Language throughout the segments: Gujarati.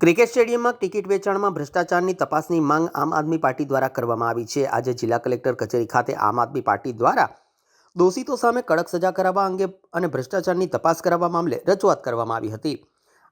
ક્રિકેટ સ્ટેડિયમમાં ટિકિટ વેચાણમાં ભ્રષ્ટાચારની તપાસની માંગ આમ આદમી પાર્ટી દ્વારા કરવામાં આવી છે. આજે જિલ્લા કલેક્ટર કચેરી ખાતે આમ આદમી પાર્ટી દ્વારા દોષિતો સામે કડક સજા કરાવવા અંગે અને ભ્રષ્ટાચારની તપાસ કરાવવા મામલે રજૂઆત કરવામાં આવી હતી.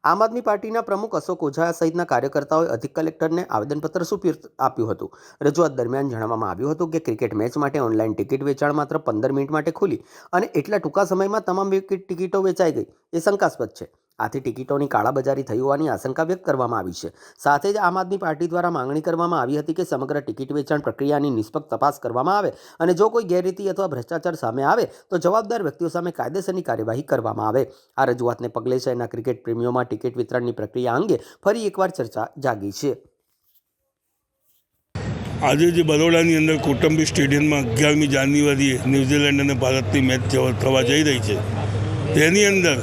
આમ આદમી પાર્ટીના પ્રમુખ અશોક ઓઝા સહિતના કાર્યકર્તાઓએ અધિક કલેક્ટરને આવેદનપત્ર સુપ્રત આપ્યું હતું. રજૂઆત દરમિયાન જણાવવામાં આવ્યું હતું કે ક્રિકેટ મેચ માટે ઓનલાઈન ટિકિટ વેચાણ માત્ર પંદર મિનિટ માટે ખુલી અને એટલા ટૂંકા સમયમાં તમામ ટિકિટો વેચાઈ ગઈ. એ શંકાસ્પદ છે. આથી ટિકિટોની કાળાબજારી થઈ હોવાની આશંકા વ્યક્ત કરવામાં આવી છે. સાથે જ આમ આદમી પાર્ટી દ્વારા માંગણી કરવામાં આવી હતી કે સમગ્ર ટિકિટ વેચાણ પ્રક્રિયાની નિષ્પક્ષ તપાસ કરવામાં આવે અને જો કોઈ ગેરરીતિ અથવા ભ્રષ્ટાચાર સામે આવે, તો જવાબદાર વ્યક્તિઓ સામે કાયદેસરની કાર્યવાહી કરવામાં આવે. આ રજૂઆતને પગલે શહેરના ક્રિકેટ પ્રેમીઓમાં ટિકિટ વિતરણની પ્રક્રિયા અંગે ફરી એકવાર ચર્ચા જાગી છે. આજે જે બરોડાની અંદર કુટુંબી સ્ટેડિયમમાં અગિયારમી જાન્યુઆરીએ ન્યૂઝીલેન્ડ અને ભારતની મેચ થવા જઈ રહી છે. તેની અંદર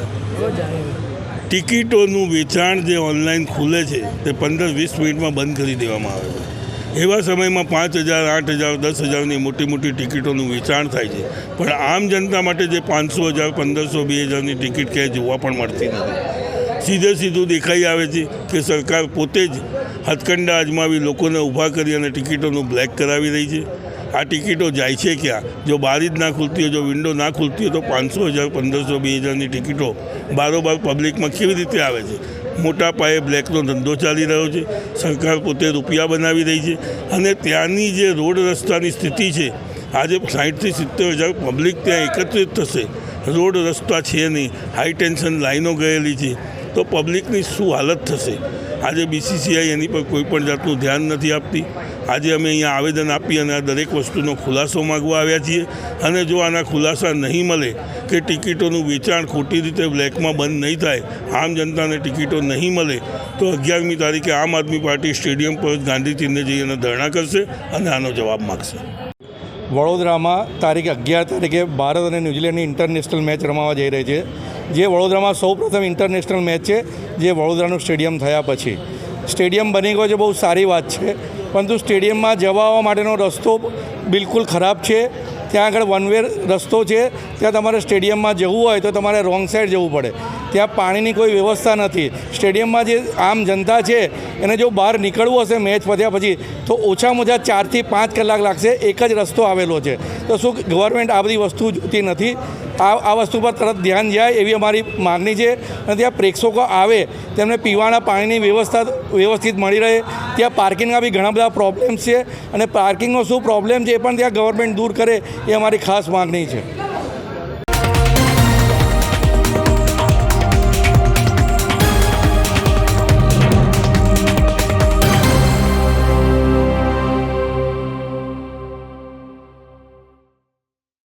ટિકિટોનું વેચાણ જે ઓનલાઈન ખુલે છે, તે પંદર વીસ મિનિટમાં બંધ કરી દેવામાં આવે છે. એવા સમયમાં પાંચ હજાર, આઠ હજાર, દસ હજારની મોટી મોટી ટિકિટોનું વેચાણ થાય છે. પણ આમ જનતા માટે જે પાંચસો હજાર, પંદરસો, બે હજારની ટિકિટ ક્યાંય જોવા પણ મળતી નથી. સીધે સીધું દેખાઈ આવે છે કે સરકાર પોતે જ હથકંડા અજમાવી લોકોને ઊભા કરી અને ટિકિટોનું બ્લેક કરાવી રહી છે. આ ટિકિટો જાય છે ક્યાં? જો બારી જ ના ખુલતી હોય, જો વિન્ડો ના ખુલતી હોય, તો પાંચસો હજાર, પંદરસો, બે હજારની ટિકિટો બારોબાર પબ્લિકમાં કેવી રીતે આવે છે? મોટા પાયે બ્લેકનો ધંધો ચાલી રહ્યો છે. સરકાર પોતે રૂપિયા બનાવી રહી છે. અને ત્યાંની જે રોડ રસ્તાની સ્થિતિ છે, આજે સાઠથી સિત્તેર હજાર પબ્લિક ત્યાં એકત્રિત થશે. રોડ રસ્તા છે નહીં. હાઈ ટેન્શન લાઈનો ગયેલી છે. તો પબ્લિકની શું હાલત થશે? આજે બીસીસીઆઈ એની પર કોઈ પણ જાતનું ધ્યાન નથી આપતી. આજે અમે અહીંયા આવેદન આપી અને આ દરેક વસ્તુનો ખુલાસો માગવા આવ્યા છીએ. અને જો આના ખુલાસા નહીં મળે કે ટિકિટોનું વેચાણ ખોટી રીતે બ્લેકમાં બંધ નહીં થાય, આમ જનતાને ટિકિટો નહીં મળે, તો અગિયારમી તારીખે આમ આદમી પાર્ટી સ્ટેડિયમ પર ગાંધી ચિહ્ને જઈ અને ધરણા કરશે અને આનો જવાબ માગશે. વડોદરામાં તારીખ અગિયાર તારીખે ભારત અને ન્યૂઝીલેન્ડની ઇન્ટરનેશનલ મેચ રમાવા જઈ રહી છે. જે વડોદરામાં સૌપ્રથમ ઇન્ટરનેશનલ મેચ છે, જે વડોદરાનું સ્ટેડિયમ થયા પછી. સ્ટેડિયમ બની ગયો છે, બહુ સારી વાત છે. પરંતુ સ્ટેડિયમમાં જવા આવવા માટેનો રસ્તો બિલકુલ ખરાબ છે. ત્યાં આગળ વન વે રસ્તો છે. ત્યાં તમારે સ્ટેડિયમમાં જવું હોય તો તમારે રોંગ સાઈડ જવું પડે. ત્યાં પાણીની કોઈ વ્યવસ્થા નથી. સ્ટેડિયમમાં જે આમ જનતા છે, એને જો બહાર નીકળવું હશે મેચ પત્યા પછી, તો ઓછામાં ઓછા ચારથી પાંચ કલાક લાગશે, એક જ રસ્તો આવેલો છે. તો શું ગવર્મેન્ટ આ બધી વસ્તુ જોતી નથી? આ આ વસ્તુ પર તરત ધ્યાન જાય એવી અમારી માગણી છે. અને ત્યાં પ્રેક્ષકો આવે, તેમને પીવાના પાણીની વ્યવસ્થા, વ્યવસ્થિત મળી રહે. ત્યાં પાર્કિંગના બી ઘણા બધા પ્રોબ્લેમ્સ છે. અને પાર્કિંગનો શું પ્રોબ્લેમ છે એ પણ ત્યાં ગવર્મેન્ટ દૂર કરે, એ અમારી ખાસ માગણી છે.